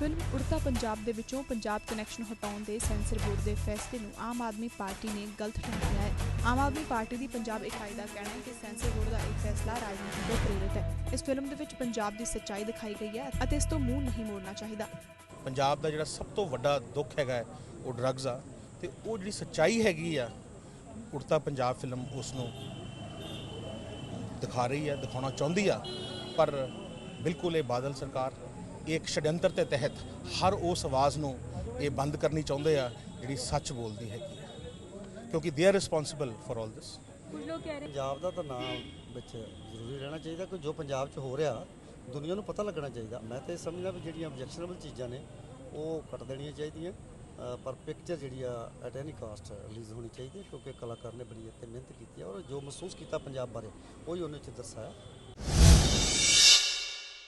Film Udta Punjab ਦੇ ਵਿੱਚੋਂ Punjab connection ਹਟਾਉਣ ਦੇ ਸੈਂਸਰ ਬੋਰਡ ਦੇ ਫੈਸਲੇ ਨੂੰ ਆਮ ਆਦਮੀ ਪਾਰਟੀ ਨੇ ਗਲਤ ਠਹਿਰਾਇਆ ਹੈ। ਆਮ ਆਦਮੀ ਪਾਰਟੀ ਦੀ ਪੰਜਾਬ ਇਕਾਈ ਦਾ ਕਹਿਣਾ ਹੈ ਕਿ ਸੈਂਸਰ ਬੋਰਡ ਦਾ ਇਹ ਫੈਸਲਾ ਰਾਜਨੀਤੀ ਤੋਂ ਪ੍ਰੇਰਿਤ ਹੈ। ਇਸ ਫਿਲਮ ਦੇ ਵਿੱਚ ਪੰਜਾਬ ਦੀ ਸੱਚਾਈ ਦਿਖਾਈ ਗਈ ਹੈ ਅਤੇ ਇਸ ਤੋਂ ਮੂੰਹ ਨਹੀਂ ਮੋੜਨਾ ਚਾਹੀਦਾ। ਪੰਜਾਬ ਦਾ ਜਿਹੜਾ ਸਭ ਤੋਂ ਵੱਡਾ ਦੁੱਖ ਹੈਗਾ ਉਹ ਡਰੱਗਸ ਆ ਤੇ ਉਹ ਜਿਹੜੀ ਸੱਚਾਈ ਹੈਗੀ ਆ, ਉੜਤਾ ਪੰਜਾਬ ਫਿਲਮ ਉਸ ਨੂੰ ਦਿਖਾ ਰਹੀ ਹੈ, ਦਿਖਾਉਣਾ ਚਾਹੁੰਦੀ ਆ, ਪਰ ਬਿਲਕੁਲ ਇਹ ਬਾਦਲ ਸਰਕਾਰ ਇੱਕ ਛਡਯੰਤਰ ਦੇ ਤਹਿਤ ਹਰ ਉਸ ਆਵਾਜ਼ ਨੂੰ ਇਹ ਬੰਦ ਕਰਨੀ ਚਾਹੁੰਦੇ ਆ ਜਿਹੜੀ ਸੱਚ ਬੋਲਦੀ ਹੈਗੀ ਆ ਕਿਉਂਕਿ they are responsible for all this Punjab ਦਾ ਤਾਂ ਨਾਮ ਵਿੱਚ ਜ਼ਰੂਰੀ ਰਹਿਣਾ ਚਾਹੀਦਾ ਕਿ ਜੋ ਪੰਜਾਬ 'ਚ ਹੋ ਰਿਹਾ ਦੁਨੀਆ ਨੂੰ ਪਤਾ ਲੱਗਣਾ ਚਾਹੀਦਾ ਮੈਂ ਤਾਂ ਇਹ ਸਮਝਦਾ ਵੀ ਜਿਹੜੀਆਂ ਆਬਜੈਕਸ਼ਨੇਬਲ ਚੀਜ਼ਾਂ ਨੇ ਉਹ ਕੱਟ ਦੇਣੀਆਂ ਚਾਹੀਦੀਆਂ ਪਰ ਪਿਕਚਰ ਜਿਹੜੀ ਆ ਐਟ ਐਨੀ ਕਾਸਟ ਰਿਲੀਜ਼ ਹੋਣੀ ਚਾਹੀਦੀ ਹੈ ਕਿਉਂਕਿ ਕਲਾਕਾਰ ਨੇ ਬੜੀ ਇੱਥੇ ਮਿਹਨਤ ਕੀਤੀ ਹੈ ਔਰ ਜੋ ਮਹਿਸੂਸ ਕੀਤਾ ਪੰਜਾਬ ਬਾਰੇ ਉਹੀ ਉਹਨੇ ਚ ਦਰਸਾਇਆ